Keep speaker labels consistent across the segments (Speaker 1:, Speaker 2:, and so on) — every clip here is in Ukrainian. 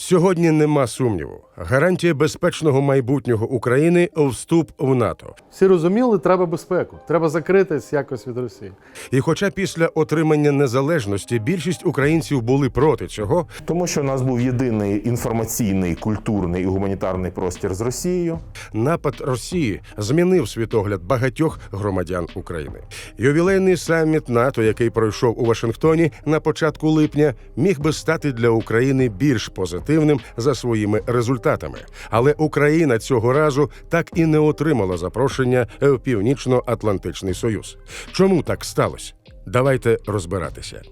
Speaker 1: Сьогодні нема сумніву. Гарантія безпечного майбутнього України вступ в НАТО.
Speaker 2: Всі розуміли, треба безпеку. Треба закритись якось від Росії.
Speaker 1: І хоча після отримання незалежності більшість українців були проти цього,
Speaker 3: Тому що у нас був єдиний інформаційний, культурний і гуманітарний простір з Росією.
Speaker 1: напад Росії змінив світогляд багатьох громадян України. Ювілейний саміт НАТО, який пройшов у Вашингтоні на початку липня, міг би стати для України більш позитивним за своїми результатами. Але Україна цього разу так і не отримала запрошення в Північно-Атлантичний Союз. Чому так сталося? Давайте розбиратися.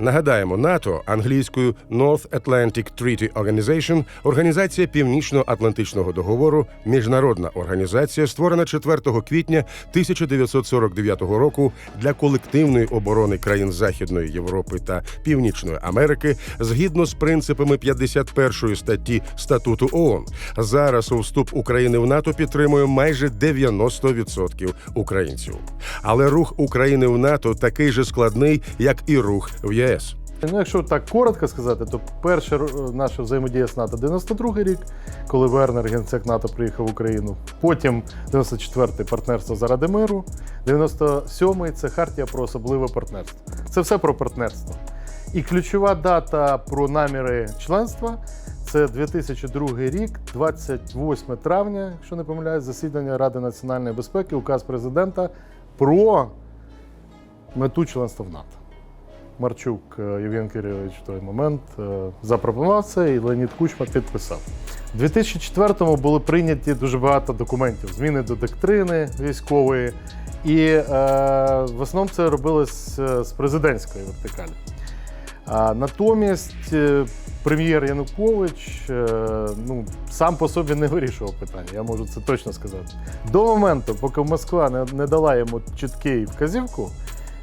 Speaker 1: Нагадаємо, НАТО англійською North Atlantic Treaty Organization – організація Північно-Атлантичного договору, міжнародна організація, створена 4 квітня 1949 року для колективної оборони країн Західної Європи та Північної Америки згідно з принципами 51 статті статуту ООН. Зараз у вступ України в НАТО підтримує майже 90% українців. Але рух України в НАТО такий же складний, як і рух в ЄС.
Speaker 2: Ну, якщо так коротко сказати, то перша р- наша взаємодія з НАТО 92 рік, коли Вернер, генсек НАТО, приїхав в Україну. Потім 94-й партнерство заради миру, 97-й це хартія про особливе партнерство. Це все про партнерство. І ключова дата про наміри членства це 2002 рік, 28 травня, якщо не помиляюсь, засідання Ради національної безпеки, указ президента про мету членства в НАТО. Марчук е, Євген Кирилович в той момент е, запропонував це, і Леонід Кучма підписав. У 2004-му були прийняті дуже багато документів, зміни до доктрини військової, і е, в основному це робилось е, з президентської вертикалі. А, натомість прем'єр Янукович е, ну, сам по собі не вирішував питання, я можу це точно сказати. До моменту, поки Москва не, не дала йому чіткий вказівку,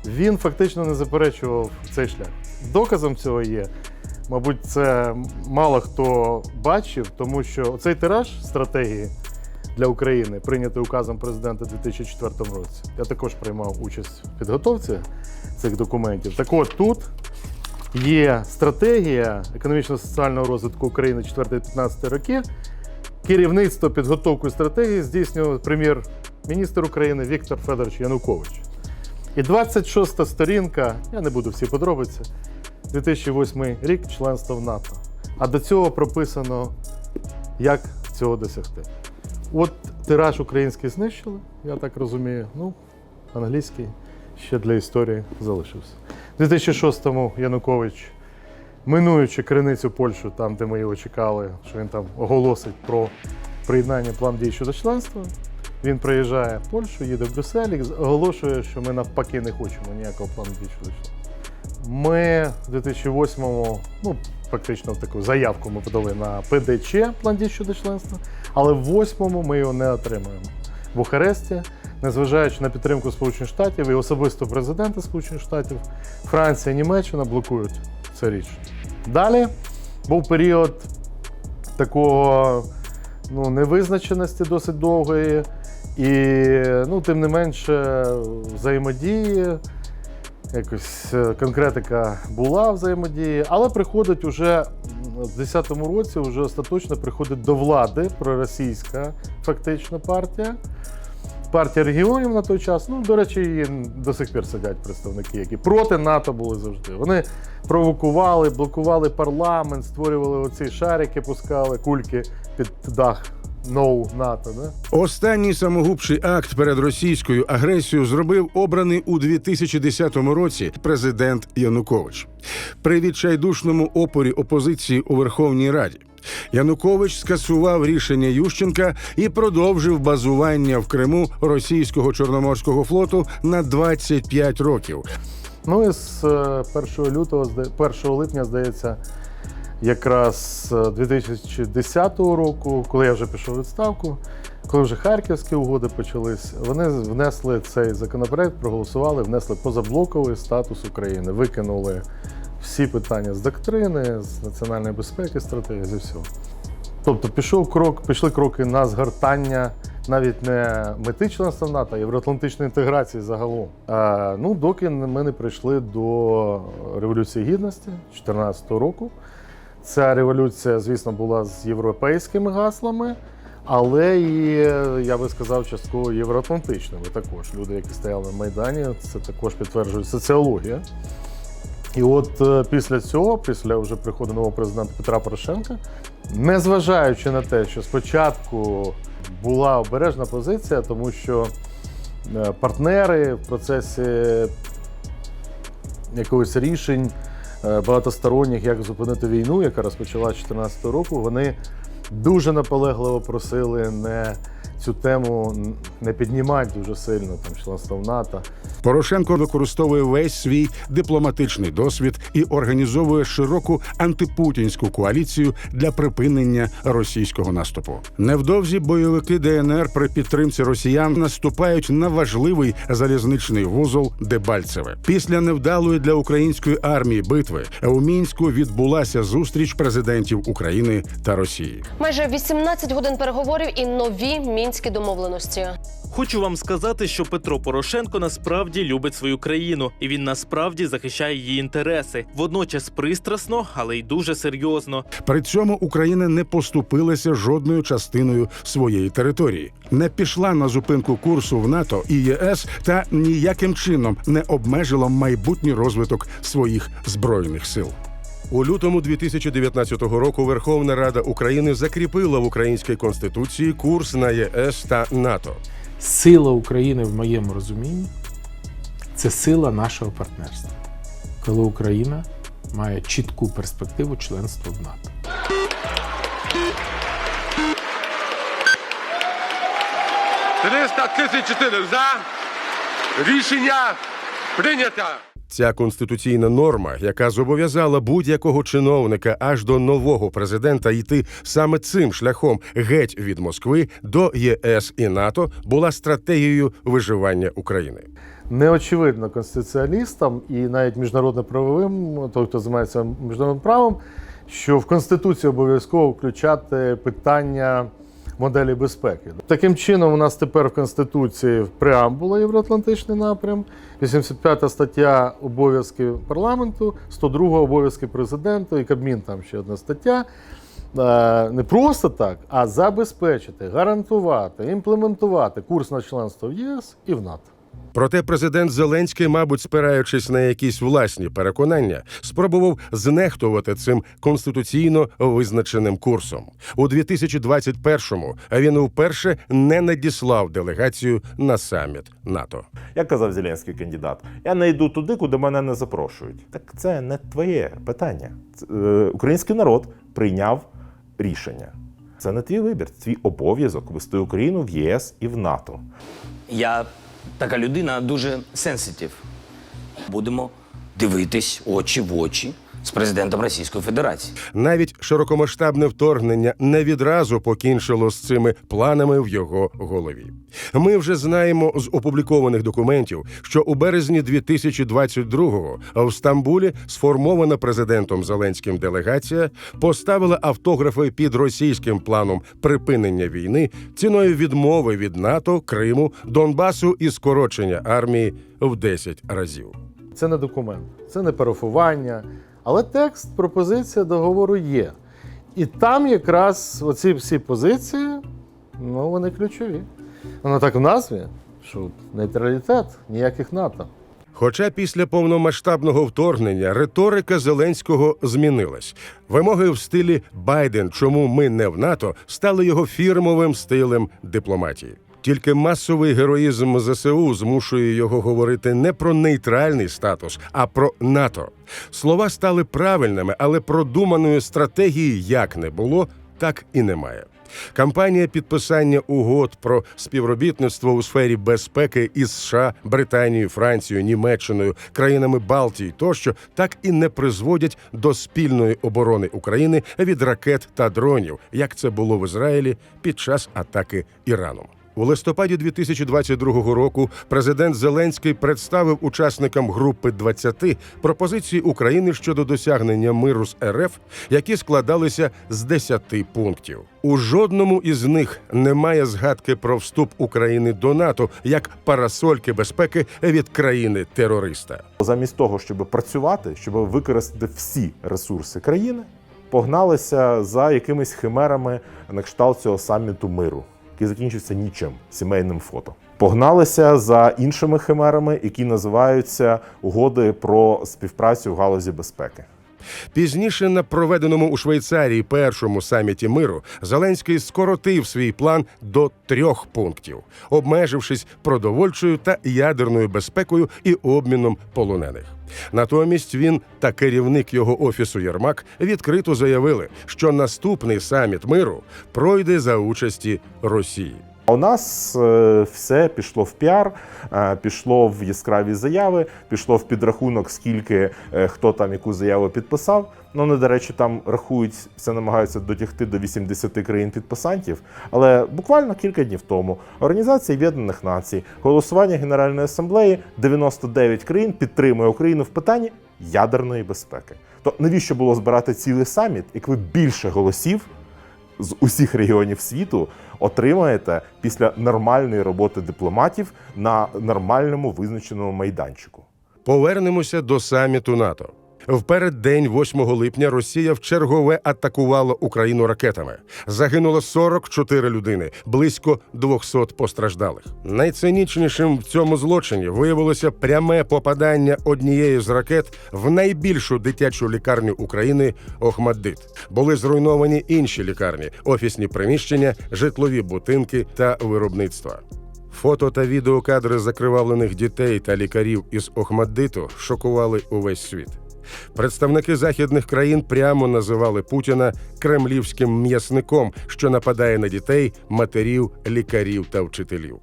Speaker 2: він фактично не заперечував цей шлях. Доказом цього є. Мабуть, це мало хто бачив, тому що цей тираж стратегії для України, прийнятий указом президента у 2004 році. Я також приймав участь в підготовці цих документів. Так от тут є стратегія економічно-соціального розвитку України 4-15 роки. Керівництво підготовкою стратегії здійснював прем'єр-міністр України Віктор Федорович Янукович. І 26 сторінка, я не буду всі подробиці, 2008 рік членство в НАТО. А до цього прописано, як цього досягти. От тираж український знищили, я так розумію. Ну, англійський ще для історії залишився. У 2006-му Янукович, минуючи криницю Польщу, там, де ми його чекали, що він там оголосить про приєднання план дій щодо членства. Він приїжджає в Польщу, їде в Брюссель і оголошує, що ми навпаки не хочемо ніякого плану членства. Ми в 2008-му, ну, фактично таку заявку ми подали на ПДЧ план дій щодо членства, але в 8-му ми його не отримаємо. В Бухаресті, незважаючи на підтримку Сполучених Штатів і особисто президента Сполучених Штатів, Франція Німеччина блокують це річ. Далі був період такого ну, невизначеності досить довгої, і ну, тим не менше взаємодії. Якось е, конкретика була взаємодії, але приходить уже в 10-му році, вже остаточно приходить до влади проросійська фактично партія. Партія регіонів на той час, ну, до речі, її до сих пір сидять представники, які проти НАТО були завжди. Вони провокували, блокували парламент, створювали оці шарики, пускали кульки під дах No НАТО. Да?
Speaker 1: Останній самогубший акт перед російською агресією зробив обраний у 2010 році президент Янукович. При відчайдушному опорі опозиції у Верховній Раді Янукович скасував рішення Ющенка і продовжив базування в Криму російського чорноморського флоту на 25 років.
Speaker 2: Ну і з е, 1 лютого, зда- 1 липня, здається, якраз е, 2010 року, коли я вже пішов у відставку, коли вже харківські угоди почались, вони внесли цей законопроект, проголосували, внесли позаблоковий статус України, викинули всі питання з доктрини, з національної безпеки, стратегії, зі всього. Тобто пішов крок, пішли кроки на згортання навіть не мети членства НАТО, а євроатлантичної інтеграції загалом. А, ну, доки ми не прийшли до Революції Гідності 2014 року. Ця революція, звісно, була з європейськими гаслами, але і я би сказав, частково євроатлантичними також. Люди, які стояли на Майдані, це також підтверджує соціологія. І от е, після цього, після вже приходу нового президента Петра Порошенка, незважаючи на те, що спочатку була обережна позиція, тому що е, партнери в процесі якогось рішень багатосторонніх, як зупинити війну, яка розпочалася 2014 року, вони дуже наполегливо просили не цю тему не піднімати дуже сильно, там членство в НАТО.
Speaker 4: Порошенко використовує весь свій дипломатичний досвід і організовує широку антипутінську коаліцію для припинення російського наступу. Невдовзі бойовики ДНР при підтримці росіян наступають на важливий залізничний вузол Дебальцеве. Після невдалої для української армії битви у мінську відбулася зустріч президентів України та Росії.
Speaker 5: Майже 18 годин переговорів і нові мінські домовленості.
Speaker 6: Хочу вам сказати, що Петро Порошенко насправді любить свою країну, і він насправді захищає її інтереси. Водночас пристрасно, але й дуже серйозно.
Speaker 4: При цьому Україна не поступилася жодною частиною своєї території, не пішла на зупинку курсу в НАТО і ЄС та ніяким чином не обмежила майбутній розвиток своїх збройних сил.
Speaker 1: У лютому 2019 року Верховна Рада України закріпила в українській конституції курс на ЄС та НАТО.
Speaker 7: Сила України в моєму розумінні це сила нашого партнерства, коли Україна має чітку перспективу членства в НАТО.
Speaker 8: за. Рішення прийнято.
Speaker 1: Ця конституційна норма, яка зобов'язала будь-якого чиновника аж до нового президента йти саме цим шляхом геть від Москви до ЄС і НАТО, була стратегією виживання України.
Speaker 2: неочевидно конституціалістам і навіть міжнародно-правовим, той, хто займається міжнародним правом, що в Конституцію обов'язково включати питання моделі безпеки. Таким чином, у нас тепер в Конституції преамбула Євроатлантичний напрям, 85 стаття обов'язки парламенту, 102 обов'язки президента і Кабмін там ще одна стаття. Е, Не просто так, а забезпечити, гарантувати, імплементувати курс на членство в ЄС і в НАТО.
Speaker 1: Проте президент Зеленський, мабуть, спираючись на якісь власні переконання, спробував знехтувати цим конституційно визначеним курсом. У 2021-му він вперше не надіслав делегацію на саміт НАТО.
Speaker 3: Як казав Зеленський кандидат, я не йду туди, куди мене не запрошують. Так це не твоє питання. Це, е, український народ прийняв рішення. Це не твій вибір, твій обов'язок вести Україну в ЄС і в НАТО.
Speaker 9: Я така людина дуже сенситив. Будемо дивитись очі в очі з президентом Російської Федерації.
Speaker 1: Навіть широкомасштабне вторгнення не відразу покінчило з цими планами в його голові. Ми вже знаємо з опублікованих документів, що у березні 2022-го в Стамбулі сформована президентом Зеленським делегація поставила автографи під російським планом припинення війни ціною відмови від НАТО, Криму, Донбасу і скорочення армії в 10 разів.
Speaker 2: Це не документ, це не парафування, але текст, пропозиція договору є. І там якраз оці всі позиції, ну вони ключові. Воно так в назві, що нейтралітет, ніяких НАТО.
Speaker 1: Хоча після повномасштабного вторгнення риторика Зеленського змінилась. Вимоги в стилі Байден, чому ми не в НАТО, стали його фірмовим стилем дипломатії. Тільки масовий героїзм ЗСУ змушує його говорити не про нейтральний статус, а про НАТО. Слова стали правильними, але продуманої стратегії як не було, так і немає. Кампанія підписання угод про співробітництво у сфері безпеки із США, Британією, Францією, Німеччиною, країнами Балтії тощо так і не призводять до спільної оборони України від ракет та дронів, як це було в Ізраїлі під час атаки Іраном. У листопаді 2022 року президент Зеленський представив учасникам групи 20 пропозиції України щодо досягнення миру з РФ, які складалися з 10 пунктів. У жодному із них немає згадки про вступ України до НАТО як парасольки безпеки від країни терориста.
Speaker 3: Замість того, щоб працювати, щоб використати всі ресурси країни, погналися за якимись химерами на кшталт цього саміту миру, який закінчився нічим сімейним фото. Погналися за іншими химерами, які називаються угоди про співпрацю в галузі безпеки.
Speaker 1: Пізніше на проведеному у Швейцарії першому саміті миру Зеленський скоротив свій план до трьох пунктів, обмежившись продовольчою та ядерною безпекою і обміном полонених. Натомість він та керівник його офісу Єрмак відкрито заявили, що наступний саміт миру пройде за участі Росії.
Speaker 3: У нас е, все пішло в піар, е, пішло в яскраві заяви, пішло в підрахунок, скільки е, хто там яку заяву підписав. Ну, не до речі, там рахують, все намагаються дотягти до 80 країн підписантів. Але буквально кілька днів тому Організація Об'єднаних Націй, голосування Генеральної асамблеї 99 країн підтримує Україну в питанні ядерної безпеки. То навіщо було збирати цілий саміт, як ви більше голосів з усіх регіонів світу отримаєте після нормальної роботи дипломатів на нормальному визначеному майданчику.
Speaker 1: Повернемося до саміту НАТО. В переддень 8 липня Росія вчергове атакувала Україну ракетами. Загинуло 44 людини, близько 200 постраждалих. Найцинічнішим в цьому злочині виявилося пряме попадання однієї з ракет в найбільшу дитячу лікарню України Охмаддит. Були зруйновані інші лікарні, офісні приміщення, житлові будинки та виробництва. Фото та відеокадри закривавлених дітей та лікарів із Охмаддиту шокували увесь світ. Представники західних країн прямо називали Путіна кремлівським м'ясником, що нападає на дітей, матерів, лікарів та вчителів.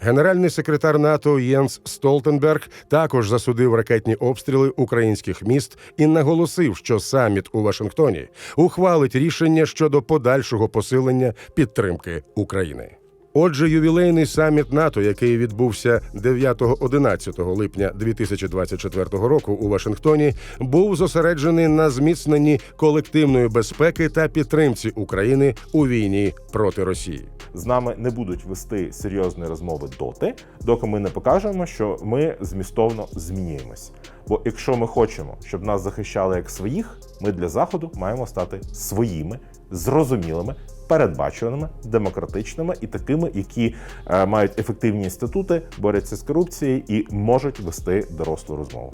Speaker 1: Генеральний секретар НАТО Єнс Столтенберг також засудив ракетні обстріли українських міст і наголосив, що саміт у Вашингтоні ухвалить рішення щодо подальшого посилення підтримки України. Отже, ювілейний саміт НАТО, який відбувся 9-11 липня 2024 року у Вашингтоні, був зосереджений на зміцненні колективної безпеки та підтримці України у війні проти Росії.
Speaker 3: З нами не будуть вести серйозні розмови доти, доки ми не покажемо, що ми змістовно змінюємось. Бо якщо ми хочемо, щоб нас захищали як своїх, ми для заходу маємо стати своїми, зрозумілими, передбачуваними, демократичними і такими, які е, мають ефективні інститути, борються з корупцією і можуть вести дорослу розмову.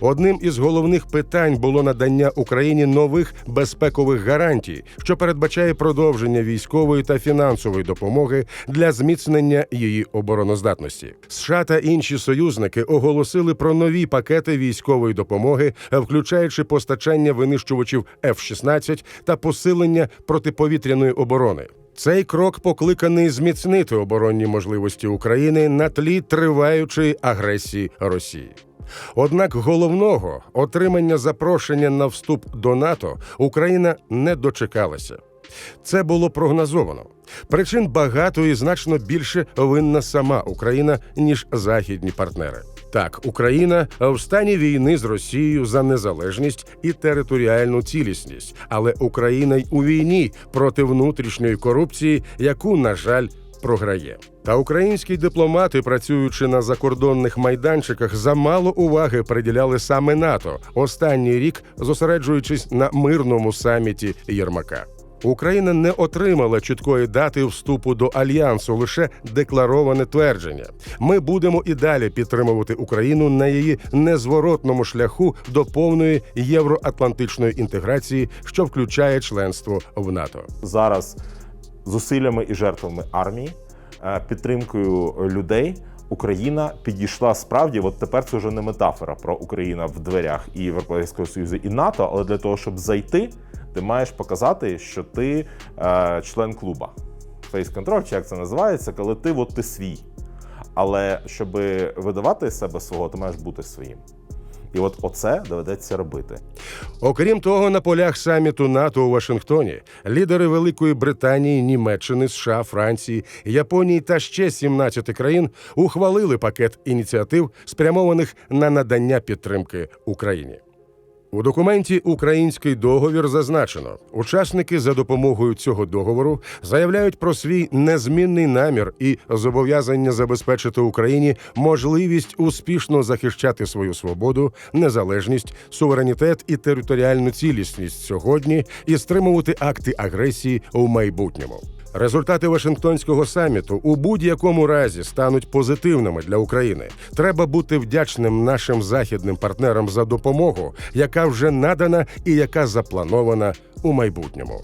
Speaker 1: Одним із головних питань було надання Україні нових безпекових гарантій, що передбачає продовження військової та фінансової допомоги для зміцнення її обороноздатності. США та інші союзники оголосили про нові пакети військової допомоги, включаючи постачання винищувачів F-16 та посилення протиповітряної оборони. Цей крок покликаний зміцнити оборонні можливості України на тлі триваючої агресії Росії. Однак головного отримання запрошення на вступ до НАТО Україна не дочекалася. Це було прогнозовано. Причин багато і значно більше винна сама Україна ніж західні партнери. Так, Україна в стані війни з Росією за незалежність і територіальну цілісність, але Україна й у війні проти внутрішньої корупції, яку, на жаль, програє. Та українські дипломати, працюючи на закордонних майданчиках, замало уваги приділяли саме НАТО останній рік, зосереджуючись на мирному саміті Єрмака. Україна не отримала чіткої дати вступу до альянсу, лише деклароване твердження. Ми будемо і далі підтримувати Україну на її незворотному шляху до повної євроатлантичної інтеграції, що включає членство в НАТО.
Speaker 3: зараз зусиллями і жертвами армії, е, підтримкою людей. Україна підійшла справді. От тепер це вже не метафора про Україна в дверях і Європейського Союзу і НАТО. Але для того, щоб зайти, ти маєш показати, що ти е, член клуба. Face control, чи як це називається, коли ти от ти свій. Але щоб видавати себе свого, ти маєш бути своїм. І от оце доведеться робити.
Speaker 1: Окрім того, на полях саміту НАТО у Вашингтоні лідери Великої Британії, Німеччини, США, Франції, Японії та ще 17 країн ухвалили пакет ініціатив, спрямованих на надання підтримки Україні. У документі Український договір зазначено, учасники за допомогою цього договору заявляють про свій незмінний намір і зобов'язання забезпечити Україні можливість успішно захищати свою свободу, незалежність, суверенітет і територіальну цілісність сьогодні і стримувати акти агресії у майбутньому. Результати Вашингтонського саміту у будь-якому разі стануть позитивними для України. Треба бути вдячним нашим західним партнерам за допомогу, яка вже надана і яка запланована у майбутньому.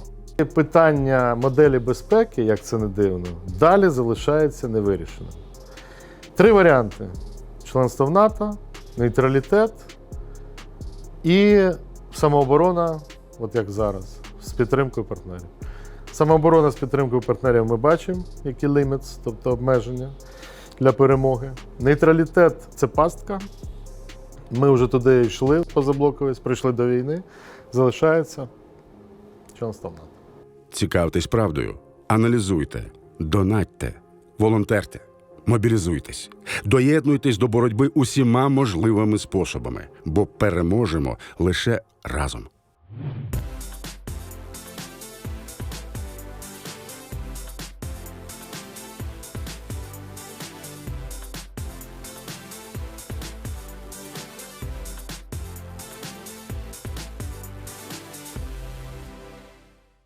Speaker 2: Питання моделі безпеки, як це не дивно, далі залишається невирішеним. Три варіанти: членство в НАТО, нейтралітет і самооборона, от як зараз, з підтримкою партнерів. Самооборона з підтримкою партнерів ми бачимо, які лімітс, тобто обмеження для перемоги. Нейтралітет це пастка. Ми вже туди йшли позаблоковись, прийшли до війни. Залишається членство в НАТО.
Speaker 4: Цікавтесь правдою, аналізуйте, донатьте, волонтерте, мобілізуйтесь, доєднуйтесь до боротьби усіма можливими способами, бо переможемо лише разом.